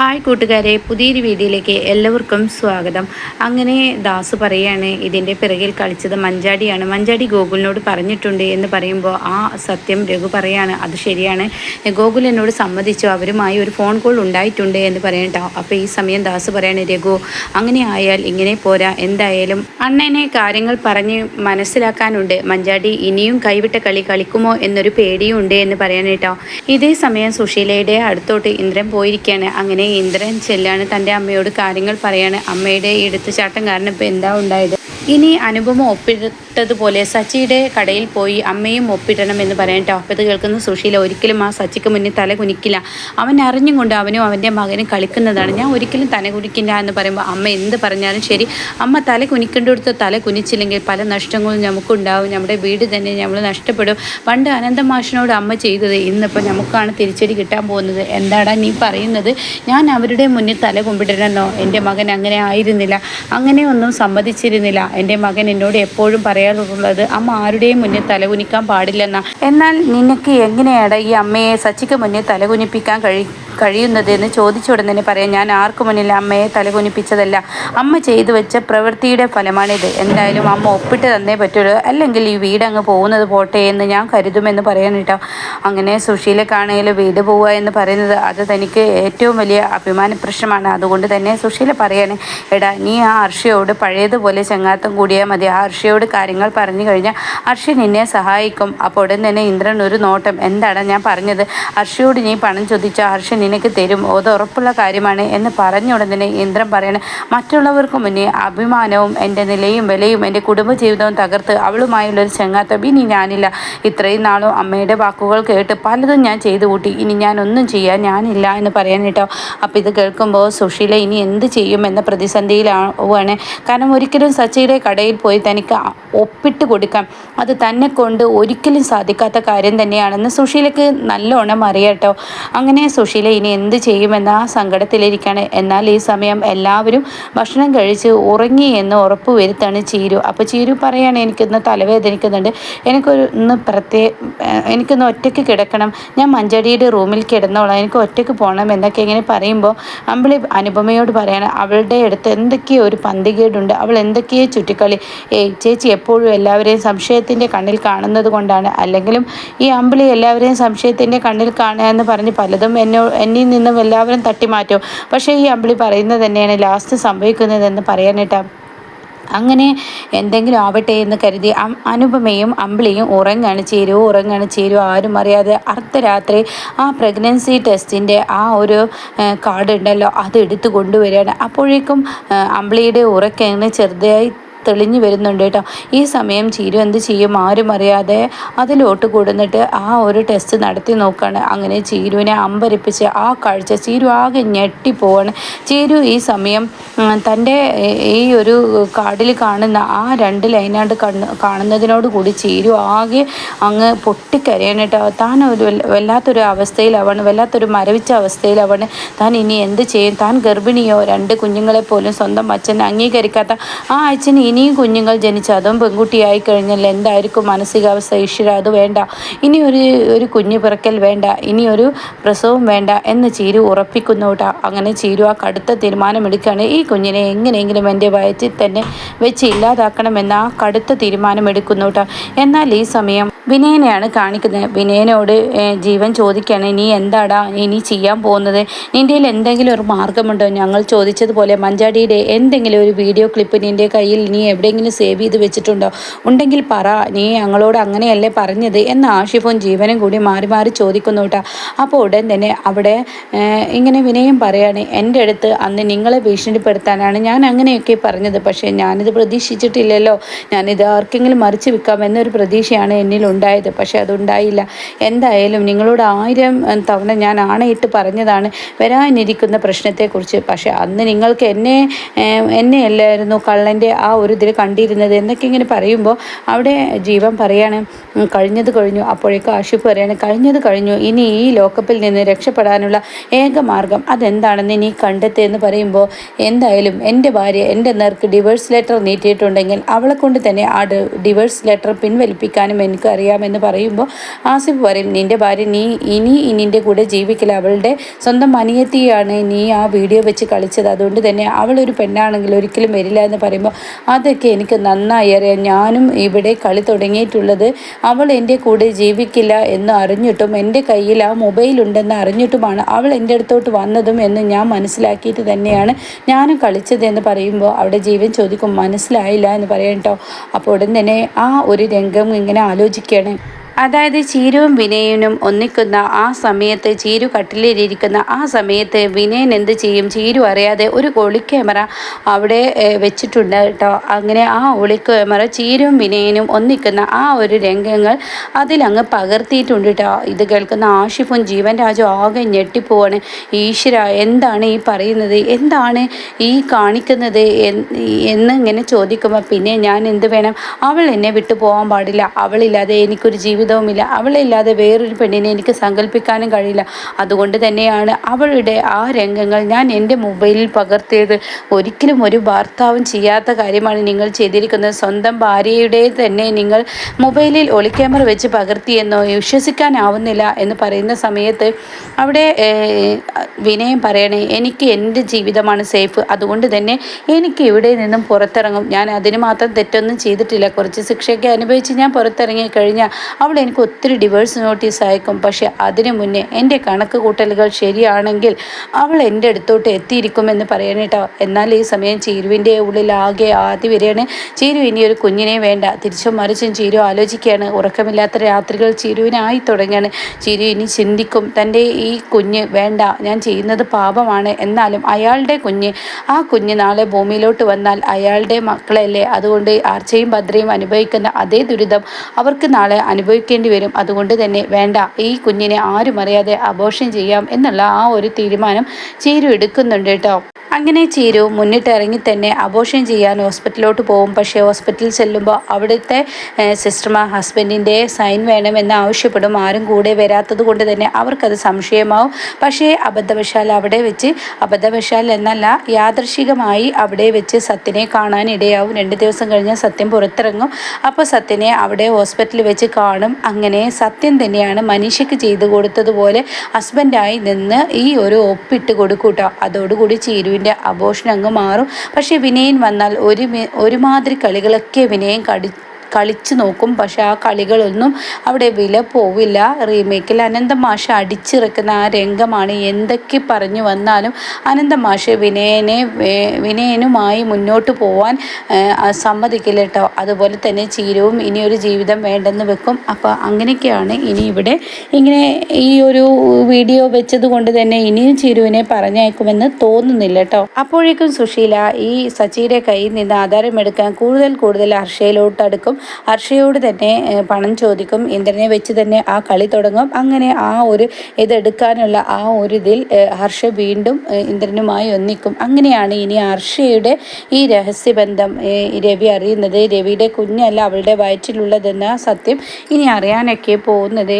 Hi കൂട്ടുകാരെ പുതിയൊരു വീഡിയോയിലേക്ക് എല്ലാവർക്കും സ്വാഗതം. അങ്ങനെ ദാസ് പറയാണ് ഇതിന്റെ പിറകിൽ കളിച്ചത് മഞ്ചാടിയാണ്. മഞ്ചാടി ഗോകുലിനോട് പറഞ്ഞിട്ടുണ്ട് എന്ന് പറയുമ്പോൾ ആ സത്യം രഘു പറയാണ് അത് ശരിയാണ്. ഗോകുൽ എന്നോട് സമ്മതിച്ചു അവരുമായി ഒരു ഫോൺ കോൾ ഉണ്ടായിട്ടുണ്ട് എന്ന് പറയട്ടോ അപ്പോൾ ഈ സമയം ദാസ് പറയാണ് രഘു അങ്ങനെ ആയാൽ ഇങ്ങനെ പോരാ എന്തായാലും. അണ്ണനെ കാര്യങ്ങൾ പറഞ്ഞ് മനസ്സിലാക്കാനുണ്ട്. മഞ്ചാടി ഇനിയും കൈവിട്ട കളി കളിക്കുമോ എന്നൊരു പേടിയുണ്ട് എന്ന് പറയാനേട്ടോ ഇതേ സമയം സുശീലയുടെ അടുത്തോട്ട് ഇന്ദ്രൻ പോയിരിക്കുകയാണ് അങ്ങനെ ഇന്ദ്രൻ ചെല്ലാണ് തന്റെ അമ്മയോട് കാര്യങ്ങൾ പറയാണ്. അമ്മയുടെ ഈ എടുത്തുചാട്ടം കാരണം ഇപ്പോൾ എന്താ ഉണ്ടായത്? ഇനി അനുപമ ഒപ്പിട്ടതുപോലെ സച്ചിയുടെ കടയിൽ പോയി അമ്മയും ഒപ്പിടണം എന്ന് പറയാൻ അപ്പോൾ കേൾക്കുന്ന സുശീല ഒരിക്കലും ആ സച്ചിക്ക് മുന്നിൽ തല കുനിക്കില്ല. അവൻ അറിഞ്ഞും കൊണ്ട് അവനും അവന്റെ മകനും കളിക്കുന്നതാണ്. ഞാൻ ഒരിക്കലും തല കുനിക്കില്ല എന്ന് പറയുമ്പോൾ അമ്മ എന്ത് പറഞ്ഞാലും ശരി. അമ്മ തല കുനിക്കേണ്ടടുത്ത് തല കുനിച്ചില്ലെങ്കിൽ പല നഷ്ടങ്ങളും നമുക്കുണ്ടാവും. നമ്മുടെ വീട് തന്നെ നമ്മൾ നഷ്ടപ്പെടും. പണ്ട് അനന്തമാഷിനോട് അമ്മ ചെയ്തത് ഇന്നിപ്പോൾ നമുക്കാണ് തിരിച്ചടി കിട്ടാൻ പോകുന്നത്. എന്താടാ നീ പറയുന്നത്? ഞാൻ അവരുടെ മുന്നിൽ തല കുമ്പിടണമെന്നോ എന്റെ മകൻ അങ്ങനെ ആയിരുന്നില്ല. അങ്ങനെയൊന്നും സമ്മതിച്ചിരുന്നില്ല. എന്റെ മകൻ എന്നോട് എപ്പോഴും പറയാറുള്ളത് അമ്മ ആരുടെയും മുന്നിൽ തലകുനിക്കാൻ പാടില്ലെന്ന. എന്നാൽ നിനക്ക് എങ്ങനെയാണ് ഈ അമ്മയെ സച്ചിക്ക് മുന്നിൽ തലകുനിപ്പിക്കാൻ കഴി കഴിയുന്നത് എന്ന് ഉടൻ തന്നെ പറയാം. ഞാൻ ആർക്കു മുന്നിൽ അമ്മയെ തലകുനിപ്പിച്ചതല്ല. അമ്മ ചെയ്തു വെച്ച പ്രവൃത്തിയുടെ ഫലമാണിത്. എന്തായാലും അമ്മ ഒപ്പിട്ട് തന്നേ പറ്റുള്ളൂ. അല്ലെങ്കിൽ ഈ വീട് അങ്ങ് പോകുന്നത് പോട്ടെ എന്ന് ഞാൻ കരുതുമെന്ന് പറയാൻ കേട്ടോ. അങ്ങനെ സുശീലക്കാണെങ്കിൽ വീട് പോവുക എന്ന് പറയുന്നത് അത് തനിക്ക് ഏറ്റവും വലിയ അഭിമാന പ്രശ്നമാണ്. അതുകൊണ്ട് തന്നെ സുശീല പറയാണ് എടാ നീ ആ അർഷിയോട് പഴയതുപോലെ ചങ്ങാത്തം കൂടിയാൽ മതി. ഹർഷയോട് കാര്യങ്ങൾ പറഞ്ഞു കഴിഞ്ഞാൽ ഹർഷി നിന്നെ സഹായിക്കും. അപ്പോൾ ഉടൻ തന്നെ ഇന്ദ്രൻ ഒരു നോട്ടം. എന്താണ് ഞാൻ പറഞ്ഞത്? ഹർഷയോട് നീ പണം ചോദിച്ചാൽ ഹർഷ നിനക്ക് തരും. അത് ഉറപ്പുള്ള കാര്യമാണ് എന്ന് പറഞ്ഞ ഉടൻ തന്നെ ഇന്ദ്രൻ പറയണേ മറ്റുള്ളവർക്ക് മുന്നേ അഭിമാനവും എന്റെ നിലയും വിലയും എന്റെ കുടുംബജീവിതവും തകർത്ത് അവളുമായുള്ളൊരു ചെങ്ങാത്തം ഇനി ഞാനില്ല. ഇത്രയും നാളും അമ്മയുടെ വാക്കുകൾ കേട്ട് പലതും ഞാൻ ചെയ്തു കൂട്ടി. ഇനി ഞാനൊന്നും ചെയ്യാൻ ഞാനില്ല എന്ന് പറയാൻ കേട്ടോ. അപ്പോൾ ഇത് കേൾക്കുമ്പോൾ സുഷീല ഇനി എന്ത് ചെയ്യും എന്ന പ്രതിസന്ധിയിലാവുകയാണ് കാരണം ഒരിക്കലും സച്ചിയുടെ കടയിൽ പോയി തനിക്ക് ഒപ്പിട്ട് കൊടുക്കാം. അത് തന്നെ കൊണ്ട് ഒരിക്കലും സാധിക്കാത്ത കാര്യം തന്നെയാണെന്ന് സുശീലയ്ക്ക് നല്ലോണം അറിയാട്ടോ അങ്ങനെ സുശീല ഇനി എന്ത് ചെയ്യുമെന്ന ആ സങ്കടത്തിലിരിക്കുകയാണ് എന്നാൽ ഈ സമയം എല്ലാവരും ഭക്ഷണം കഴിച്ച് ഉറങ്ങി എന്ന് ഉറപ്പ് വരുത്താണ് ചീരു. അപ്പോൾ ചീരു പറയാണ് എനിക്കിന്ന് തലവേദനിക്കുന്നുണ്ട്. എനിക്കൊരു ഇന്ന് പ്രത്യേക എനിക്കൊന്ന് ഒറ്റയ്ക്ക് കിടക്കണം. ഞാൻ മഞ്ചടിയുടെ റൂമിൽ കിടന്നോളാം. എനിക്ക് ഒറ്റയ്ക്ക് പോകണം എന്നൊക്കെ ഇങ്ങനെ പറയുമ്പോൾ അമ്പിളി അനുപമയോട് പറയാണ് അവളുടെ അടുത്ത് എന്തൊക്കെയോ ഒരു പന്തികേടുണ്ട്. അവൾ എന്തൊക്കെയോ ചുറ്റിക്കളി. ഏയ് ചേച്ചി എപ്പോഴും എല്ലാവരെയും സംശയത്തിന്റെ കണ്ണിൽ കാണുന്നത് കൊണ്ടാണ്. അല്ലെങ്കിലും ഈ അമ്പിളി എല്ലാവരെയും സംശയത്തിന്റെ കണ്ണിൽ കാണുക എന്ന് പറഞ്ഞ് പലതും എന്നോ എന്നിൽ നിന്നും എല്ലാവരും തട്ടിമാറ്റും. പക്ഷേ ഈ അമ്പിളി പറയുന്നത് തന്നെയാണ് ലാസ്റ്റ് സംഭവിക്കുന്നതെന്ന് പറയാനിട്ടാ. അങ്ങനെ എന്തെങ്കിലും ആവട്ടെ എന്ന് കരുതി അനുപമയും അമ്പിളിയും ഉറങ്ങാണ് ചേരുവോ ഉറങ്ങാണ് ചേരുവോ ആരും അറിയാതെ അർദ്ധരാത്രി ആ പ്രഗ്നൻസി ടെസ്റ്റിന്റെ ആ ഒരു കാർഡ് ഉണ്ടല്ലോ അത് എടുത്തു കൊണ്ടുവരികയാണ്. അപ്പോഴേക്കും അമ്പിളിയുടെ ഉറക്കങ്ങനെ ചെറുതായി തെളിഞ്ഞു വരുന്നുണ്ട് കേട്ടോ. ഈ സമയം ചീരു എന്ത് ചെയ്യും ആരും അറിയാതെ അതിലോട്ട് കൂടുന്നിട്ട് ആ ഒരു ടെസ്റ്റ് നടത്തി നോക്കുകയാണ് അങ്ങനെ ചീരുവിനെ അമ്പരിപ്പിച്ച് ആ കാഴ്ച ചീരു ആകെ ഞെട്ടിപ്പോവാണ് ചീരു ഈ സമയം തന്റെ ഈ ഒരു കാർഡിൽ കാണുന്ന ആ രണ്ട് കണ്ണ് കാണുന്നതിനോട് കൂടി ചീരു ആകെ അങ്ങ് പൊട്ടിക്കരയാണ് കേട്ടോ. താൻ ഒരു വല്ലാത്തൊരു അവസ്ഥയിലാവാണ് വല്ലാത്തൊരു മരവിച്ച അവസ്ഥയിലാവാണ്. താൻ ഇനി എന്ത് ചെയ്യും? താൻ ഗർഭിണിയോ? രണ്ട് കുഞ്ഞുങ്ങളെ പോലും സ്വന്തം അച്ഛൻ അംഗീകരിക്കാത്ത ആ അച്ഛന് ഇനിയും കുഞ്ഞുങ്ങൾ ജനിച്ച അതും പെൺകുട്ടിയായി കഴിഞ്ഞാൽ എന്തായിരിക്കും മാനസികാവസ്ഥ? ഈശ്വര അത് വേണ്ട. ഇനി ഒരു ഒരു കുഞ്ഞ് പിറക്കൽ വേണ്ട. ഇനി ഒരു പ്രസവം വേണ്ട എന്ന് ചീരു ഉറപ്പിക്കുന്നു കേട്ടോ. അങ്ങനെ ചീരു ആ കടുത്ത തീരുമാനമെടുക്കുകയാണ്. ഈ കുഞ്ഞിനെ എങ്ങനെയെങ്കിലും എന്റെ വയറ്റിൽ തന്നെ വെച്ച് ഇല്ലാതാക്കണമെന്ന് ആ കടുത്ത തീരുമാനമെടുക്കുന്നു കേട്ടോ. എന്നാൽ ഈ സമയം വിനയനെയാണ് കാണിക്കുന്നത്. വിനയനോട് ജീവൻ ചോദിക്കുകയാണ് നീ എന്താടാ ഇനി ചെയ്യാൻ പോകുന്നത്? നിന്റെ എന്തെങ്കിലും ഒരു മാർഗമുണ്ടോ? ഞങ്ങൾ ചോദിച്ചതുപോലെ മഞ്ചാടിയുടെ എന്തെങ്കിലും ഒരു വീഡിയോ ക്ലിപ്പ് നിന്റെ കയ്യിൽ നീ എവിടെയെങ്കിലും സേവ് ചെയ്ത് വെച്ചിട്ടുണ്ടോ? ഉണ്ടെങ്കിൽ പറ നീ ഞങ്ങളോട് അങ്ങനെയല്ലേ പറഞ്ഞത്? എന്ന് ആഷിഫും ജീവനും കൂടി മാറി മാറി ചോദിക്കുന്നു കേട്ടോ. അപ്പോൾ ഉടൻ തന്നെ അവിടെ ഇങ്ങനെ വിനയം പറയാണ്. എന്റെ അടുത്ത് അന്ന് നിങ്ങളെ ഭീഷണിപ്പെടുത്താനാണ് ഞാൻ അങ്ങനെയൊക്കെ പറഞ്ഞത്. പക്ഷേ ഞാനിത് പ്രതീക്ഷിച്ചിട്ടില്ലല്ലോ. ഞാനിത് ആർക്കെങ്കിലും മറിച്ച് വിൽക്കാം എന്നൊരു പ്രതീക്ഷയാണ് എന്നിൽ ഉണ്ടായത്. പക്ഷേ അതുണ്ടായില്ല. എന്തായാലും നിങ്ങളോട് ആയിരം തവണ ഞാൻ ആണയിട്ട് പറഞ്ഞതാണ് വരാനിരിക്കുന്ന പ്രശ്നത്തെക്കുറിച്ച്. പക്ഷേ അന്ന് നിങ്ങൾക്ക് എന്നെ എന്നെ അല്ലായിരുന്നു കള്ളന്റെ ആ ഒരു ഇതിൽ കണ്ടിരുന്നത് എന്നൊക്കെ ഇങ്ങനെ പറയുമ്പോൾ അവിടെ ജീവൻ പറയാണ് കഴിഞ്ഞത് കഴിഞ്ഞു. അപ്പോഴേക്കും ആഷിഫ് പറയാണ് കഴിഞ്ഞത് കഴിഞ്ഞു. ഇനി ഈ ലോക്കപ്പിൽ നിന്ന് രക്ഷപ്പെടാനുള്ള ഏക മാർഗം അതെന്താണെന്ന് ഇനി കണ്ടെത്തിയെന്ന് പറയുമ്പോൾ എന്തായാലും എന്റെ ഭാര്യ എന്റെ നേർക്ക് ഡിവേഴ്സ് ലെറ്റർ നീട്ടിയിട്ടുണ്ടെങ്കിൽ അവളെ കൊണ്ട് തന്നെ ആ ഡിവേഴ്സ് ലെറ്റർ പിൻവലിപ്പിക്കാനും എനിക്കറിയാം അറിയാമെന്ന് പറയുമ്പോൾ ആസിഫ് പറയും നിന്റെ ഭാര്യ നീ ഇനി നിന്റെ കൂടെ ജീവിക്കില്ല അവളുടെ സ്വന്തം മനിയത്തിയാണ് നീ ആ വീഡിയോ വെച്ച് കളിച്ചത്. അതുകൊണ്ട് തന്നെ അവളൊരു പെണ്ണാണെങ്കിൽ ഒരിക്കലും വരില്ല എന്ന് പറയുമ്പോൾ അതൊക്കെ എനിക്ക് നന്നായി അറിയാം. ഞാനും ഇവിടെ കളി തുടങ്ങിയിട്ടുള്ളത് അവൾ എന്റെ കൂടെ ജീവിക്കില്ല എന്ന് അറിഞ്ഞിട്ടും എന്റെ കയ്യിൽ ആ മൊബൈൽ ഉണ്ടെന്ന് അറിഞ്ഞിട്ടുമാണ് അവൾ എന്റെ അടുത്തോട്ട് വന്നതും എന്ന് ഞാൻ മനസ്സിലാക്കിയിട്ട് തന്നെയാണ് ഞാനും കളിച്ചത് എന്ന് പറയുമ്പോൾ അവിടെ ജീവൻ ചോദിക്കും മനസ്സിലായില്ല എന്ന് പറയാം കേട്ടോ അപ്പോൾ ഉടൻ തന്നെ ആ ഒരു രംഗം ഇങ്ങനെ ആലോചിക്കുകയാണ് അതായത് ചീരുവും വിനയനും ഒന്നിക്കുന്ന ആ സമയത്ത് ചീരു കട്ടിലിരിക്കുന്ന ആ സമയത്ത് വിനയൻ എന്ത് ചെയ്യും? ചീരു അറിയാതെ ഒരു ഒളി ക്യാമറ അവിടെ വെച്ചിട്ടുണ്ട് കേട്ടോ. അങ്ങനെ ആ ഒളി ക്യാമറ ചീരും വിനയനും ഒന്നിക്കുന്ന ആ ഒരു രംഗങ്ങൾ അതിലങ്ങ് പകർത്തിയിട്ടുണ്ട് കേട്ടോ. ഇത് കേൾക്കുന്ന ആഷിഫും ജീവൻ രാജു ആകെ ഞെട്ടിപ്പോവാണ്. ഈശ്വര എന്താണ് ഈ പറയുന്നത്? എന്താണ് ഈ കാണിക്കുന്നത്? എന്ന് ഇങ്ങനെ ചോദിക്കുമ്പോൾ പിന്നെ ഞാൻ എന്ത് വേണം? അവൾ എന്നെ വിട്ടു പോകാൻ പാടില്ല. അവളില്ലാതെ എനിക്കൊരു ജീവിതം ജീവിതവുമില്ല അവളില്ലാതെ വേറൊരു പെണ്ണിനെ എനിക്ക് സങ്കല്പിക്കാനും കഴിയില്ല. അതുകൊണ്ട് തന്നെയാണ് അവളുടെ ആ രംഗങ്ങൾ ഞാൻ എന്റെ മൊബൈലിൽ പകർത്തിയത്. ഒരിക്കലും ഒരു ഭർത്താവും ചെയ്യാത്ത കാര്യമാണ് നിങ്ങൾ ചെയ്തിരിക്കുന്നത്. സ്വന്തം ഭാര്യയുടെ തന്നെ നിങ്ങൾ മൊബൈലിൽ ഒളി ക്യാമറ വെച്ച് പകർത്തിയെന്നോ വിശ്വസിക്കാനാവുന്നില്ല എന്ന് പറയുന്ന സമയത്ത് അവിടെ വിനയം പറയണേ എനിക്ക് എന്റെ ജീവിതമാണ് സേഫ്. അതുകൊണ്ട് തന്നെ എനിക്ക് ഇവിടെ നിന്നും പുറത്തിറങ്ങും. ഞാൻ അതിന് മാത്രം തെറ്റൊന്നും ചെയ്തിട്ടില്ല. കുറച്ച് ശിക്ഷയൊക്കെ അനുഭവിച്ച് ഞാൻ പുറത്തിറങ്ങി കഴിഞ്ഞാൽ അവൾ എനിക്ക് ഒത്തിരി ഡിവേഴ്സ് നോട്ടീസ് അയക്കും. പക്ഷേ അതിനു മുന്നേ എന്റെ കണക്ക് കൂട്ടലുകൾ ശരിയാണെങ്കിൽ അവൾ എന്റെ അടുത്തോട്ട് എത്തിയിരിക്കുമെന്ന് പറയണേട്ടോ എന്നാൽ ഈ സമയം ചീരുവിന്റെ ഉള്ളിൽ ആകെ ആദ്യം വരികയാണ്. ചീരു ഇനി ഒരു കുഞ്ഞിനെ വേണ്ട. തിരിച്ചും മറിച്ചും ചീരു ആലോചിക്കുകയാണ്. ഉറക്കമില്ലാത്ത രാത്രികൾ ചീരുവിനായി തുടങ്ങിയാണ് ചീരു ഇനി ചിന്തിക്കും തന്റെ ഈ കുഞ്ഞ് വേണ്ട. ഞാൻ ചെയ്യുന്നത് പാപമാണ്. എന്നാലും അയാളുടെ കുഞ്ഞ് ആ കുഞ്ഞ് നാളെ ഭൂമിയിലോട്ട് വന്നാൽ അയാളുടെ മക്കളല്ലേ? അതുകൊണ്ട് ആർച്ചയും ഭദ്രയും അനുഭവിക്കുന്ന അതേ ദുരിതം അവർക്ക് നാളെ അനുഭവിക്കും ഉപയോഗിക്കേണ്ടി വരും. അതുകൊണ്ട് തന്നെ വേണ്ട ഈ കുഞ്ഞിനെ ആരും അറിയാതെ അബോഷൻ ചെയ്യാം എന്നുള്ള ആ ഒരു തീരുമാനം ചീരു എടുക്കുന്നുണ്ട് കേട്ടോ. അങ്ങനെ ചീരു മുന്നിട്ടിറങ്ങി തന്നെ അബോഷൻ ചെയ്യാൻ ഹോസ്പിറ്റലിലോട്ട് പോകും. പക്ഷേ ഹോസ്പിറ്റലിൽ ചെല്ലുമ്പോൾ അവിടുത്തെ സിസ്റ്റർമാർ ഹസ്ബൻഡിന്റെ സൈൻ വേണമെന്ന് ആവശ്യപ്പെടും. ആരും കൂടെ വരാത്തത് കൊണ്ട് തന്നെ അവർക്കത് സംശയമാവും. പക്ഷേ അബദ്ധവശാൽ അവിടെ വെച്ച് അബദ്ധവശാൽ എന്നല്ല യാദർശികമായി അവിടെ വെച്ച് സത്യനെ കാണാൻ ഇടയാവും രണ്ട് ദിവസം കഴിഞ്ഞാൽ സത്യം പുറത്തിറങ്ങും. അപ്പോൾ സത്യനെ അവിടെ ഹോസ്പിറ്റലിൽ വെച്ച് കാണും. അങ്ങനെ സത്യം തന്നെയാണ് മനുഷ്യക്ക് ചെയ്തു കൊടുത്തതുപോലെ ഹസ്ബൻഡായി നിന്ന് ഈ ഒരു ഒപ്പിട്ട് കൊടുക്കൂട്ടോ. അതോടുകൂടി ചീരുവിന്റെ അബോഷൻ അങ്ങ് മാറും. പക്ഷേ വിനയൻ വന്നാൽ ഒരു ഒരുമാതിരി കളികളൊക്കെ വിനയൻ കടി കളിച്ചു നോക്കും. പക്ഷെ ആ കളികളൊന്നും അവിടെ വില പോവില്ല. റീമേക്കിൽ അനന്തമാഷ അടിച്ചിറക്കുന്ന ആ രംഗമാണ് എന്തൊക്കെ പറഞ്ഞു വന്നാലും അനന്തമാഷ വിനയനെ വിനയനുമായി മുന്നോട്ട് പോവാൻ സമ്മതിക്കില്ല കേട്ടോ. അതുപോലെ തന്നെ ചീരവും ഇനിയൊരു ജീവിതം വേണ്ടെന്ന് വെക്കും. അപ്പോൾ അങ്ങനെയൊക്കെയാണ് ഇനി ഇവിടെ ഇങ്ങനെ ഈ ഒരു വീഡിയോ വെച്ചത് കൊണ്ട് തന്നെ ഇനിയും ചീരുവിനെ പറഞ്ഞയക്കുമെന്ന് തോന്നുന്നില്ല കേട്ടോ. അപ്പോഴേക്കും സുശീല ഈ സച്ചിയുടെ കയ്യിൽ നിന്ന് ആധാരമെടുക്കാൻ കൂടുതൽ കൂടുതൽ ഹർഷയിലോട്ട് അടുക്കും ഹർഷയോട് തന്നെ പണം ചോദിക്കും. ഇന്ദ്രനെ വെച്ച് തന്നെ ആ കളി തുടങ്ങും. അങ്ങനെ ആ ഒരു ഇതെടുക്കാനുള്ള ആ ഒരു ഇതിൽ ഹർഷ വീണ്ടും ഇന്ദ്രനുമായി ഒന്നിക്കും. അങ്ങനെയാണ് ഇനി ഹർഷയുടെ ഈ രഹസ്യബന്ധം രവി അറിയുന്നത്. രവിയുടെ കുഞ്ഞല്ല അവളുടെ വയറ്റിലുള്ളതെന്ന സത്യം. ഇനി അറിയാനൊക്കെ പോകുന്നത്